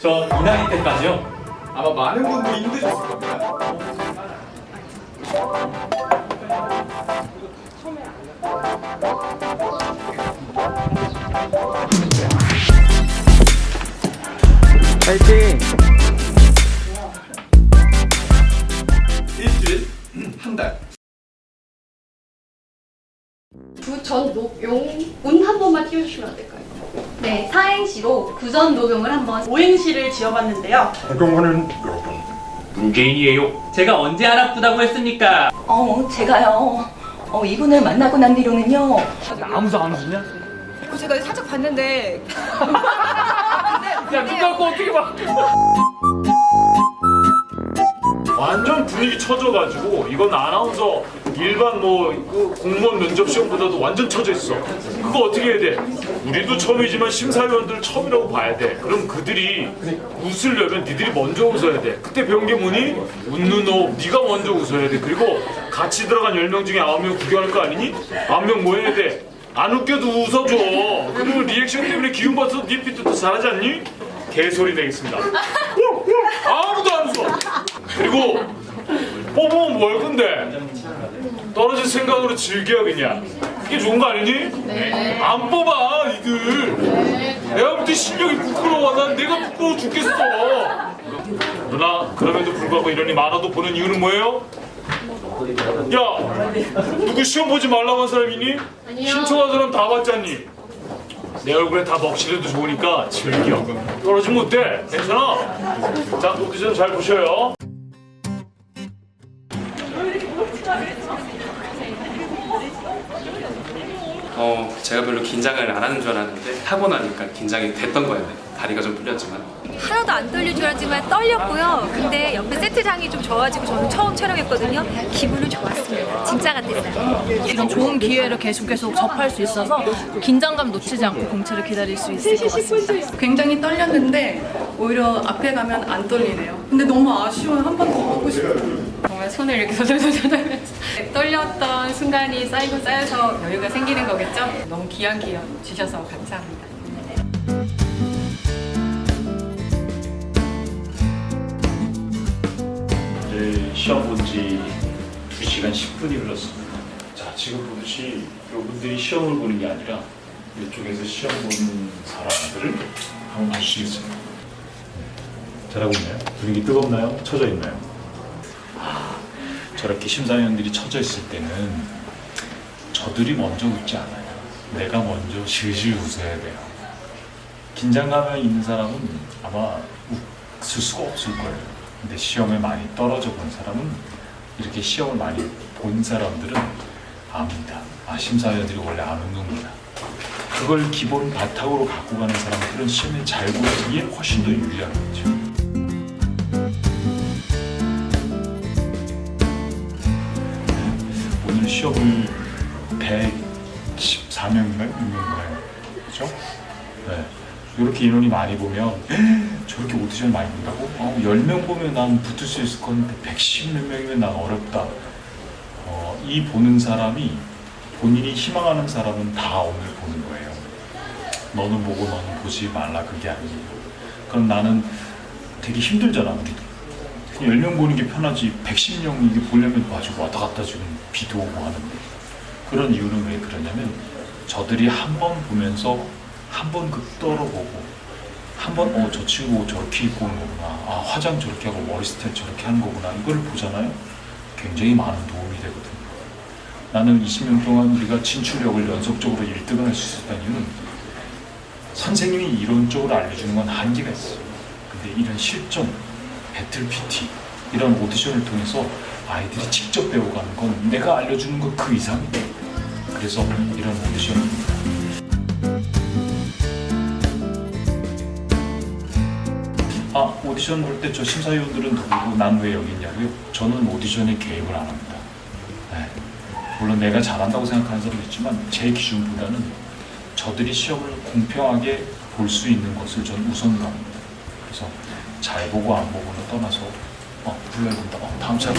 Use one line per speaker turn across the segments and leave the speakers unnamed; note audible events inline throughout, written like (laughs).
저 이 나이 때까지요?
아마 많은 분들이 힘드셨을 겁니다.
파이팅!
일주일, 한 달.
부전 녹용 운 한 번만 띄워주시면 안 될까요?
네, 사행시로 구전 녹용을 한번
오행시를 지어봤는데요.
적용하는 여러분
문재인이에요. 제가 언제 알아프다고 했습니까?
어, 제가요. 어, 이분을 만나고 난 뒤로는요.
아무도 안 웃냐?
제가 살짝 봤는데 (laughs)
야, 누가 거 어떻게 봐?
완전 분위기 처져가지고 이건 아나운서 일반 뭐 그 공무원 면접 시험보다도 완전 처져 있어. 그거 어떻게 해야 돼? 우리도 처음이지만 심사위원들 처음이라고 봐야 돼. 그럼 그들이 웃으려면 니들이 먼저 웃어야 돼. 그때 배운 게 뭐니? 웃는 호흡. 네가 먼저 웃어야 돼. 그리고 같이 들어간 10명 중에 9명 구경할 거 아니니? 9명 뭐 해야 돼? 안 웃겨도 웃어줘. 그리고 리액션 때문에 기운 받아서 네 피도 더 잘하지 않니? 개소리 내겠습니다. (laughs) 아무도 안 웃어. 그리고 뽑으면 뭘 건데? 떨어질 생각으로 즐겨 그냥. 그게 좋은 거 아니니? 안 뽑아 니들. 내가 볼때 실력이 부끄러워. 난 내가 부끄러워 죽겠어. 누나 그럼에도 불구하고 이러니 많아도 보는 이유는 뭐예요? 야 누구 시험 보지 말라고 한 사람이니? 신청한 사람 다 봤잖니? 내 얼굴에 다 먹칠해도 좋으니까 즐겨. 떨어지면 어때? 괜찮아? 자, 오디션 잘 보셔요.
어, 제가 별로 긴장을 안 하는 줄 알았는데 하고 나니까 긴장이 됐던 거예요. 다리가 좀 풀렸지만.
하나도 안 떨릴 줄 알았지만 떨렸고요. 근데 옆에 세트장이 좀 좋아지고 저는 처음 촬영했거든요. 기분은 좋았습니다. 진짜 같았어요.
이런 좋은 기회를 계속 계속 접할 수 있어서 긴장감 놓치지 않고 공채를 기다릴 수 있을 것 같습니다.
굉장히 떨렸는데 오히려 앞에 가면 안 떨리네요. 근데 너무 아쉬워요. 한 번 더 하고 싶어요.
정말 손을 이렇게 도돌도돌하면서 떨렸던 순간이 쌓이고 쌓여서 여유가 생기는 거겠죠? 너무 귀한 기회 주셔서 감사합니다.
네, 시험 본지 2시간 10분이 흘렀습니다. 자, 지금 보듯이 여러분들이 시험을 보는 게 아니라 이쪽에서 시험 보는 사람들을 한번 보시겠어요. 네, 잘하고 있나요? 분위기 뜨겁나요? 처져 있나요? 아, 저렇게 심사위원들이 처져 있을 때는 저들이 먼저 웃지 않아요. 내가 먼저 실실 웃어야 돼요. 긴장감이 있는 사람은 아마 웃을 수가 없을 거예요. 근데 시험에 많이 떨어져 본 사람은 이렇게 시험을 많이 본 사람들은 압니다. 아, 심사위원들이 원래 안 웃는구나. 그걸 기본 바탕으로 갖고 가는 사람들은 시험에 잘 보기에 훨씬 더 유리하겠죠. 오늘 시험을 114명인가요? 6명인가요? 그죠? 네. 이렇게 인원이 많이 보면 저렇게 오디션 많이 본다고? 어, 10명 보면 난 붙을 수 있을 건데 110몇 명이면 난 어렵다. 어, 이 보는 사람이 본인이 희망하는 사람은 다 오늘 보는 거예요. 너는 보고 너는 보지 말라 그게 아니에요. 그럼 나는 되게 힘들잖아. 그냥 10명 보는 게 편하지 110명 이게 보려면 가지고 왔다 갔다 지금 비도 오고 하는데 그런 이유는 왜 그러냐면 저들이 한 번 보면서 한 번 그 떨어보고 한 번 어 저 친구 저렇게 입고 오는 거구나. 아 화장 저렇게 하고 머리 스타일 저렇게 하는 거구나. 이걸 보잖아요. 굉장히 많은 도움이 되거든요. 나는 20년 동안 우리가 진출력을 연속적으로 1등을 할 수 있었다는 이유는 선생님이 이론적으로 알려주는 건 한계가 있어요. 근데 이런 실전 배틀 PT 이런 오디션을 통해서 아이들이 직접 배워가는 건 내가 알려주는 것 그 이상이에요 그래서 이런 오디션입니다 아 오디션 볼 때 저 심사위원들은 누구고 난 왜 여기 있냐고요? 저는 오디션에 개입을 안 합니다. 네. 물론 내가 잘한다고 생각하는 사람도 있지만 제 기준보다는 저들이 시험을 공평하게 볼 수 있는 것을 전 우선가합니다. 그래서 잘 보고 안 보고는 떠나서 어 불러야 된다. 어 다음 차례.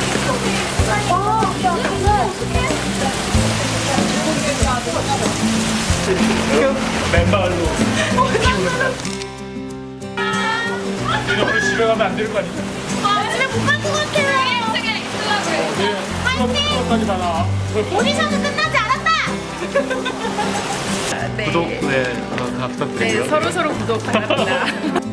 맨발로. 오늘 집에 가면 안 되는 거 아니야?
아, 집에 못 갈 것 같아요.
수업까지 받아.
오디션은 끝나지 않았다.
구독 네, 어, 다 부탁드리고요.
서로 서로 구독 바랍니다. (laughs)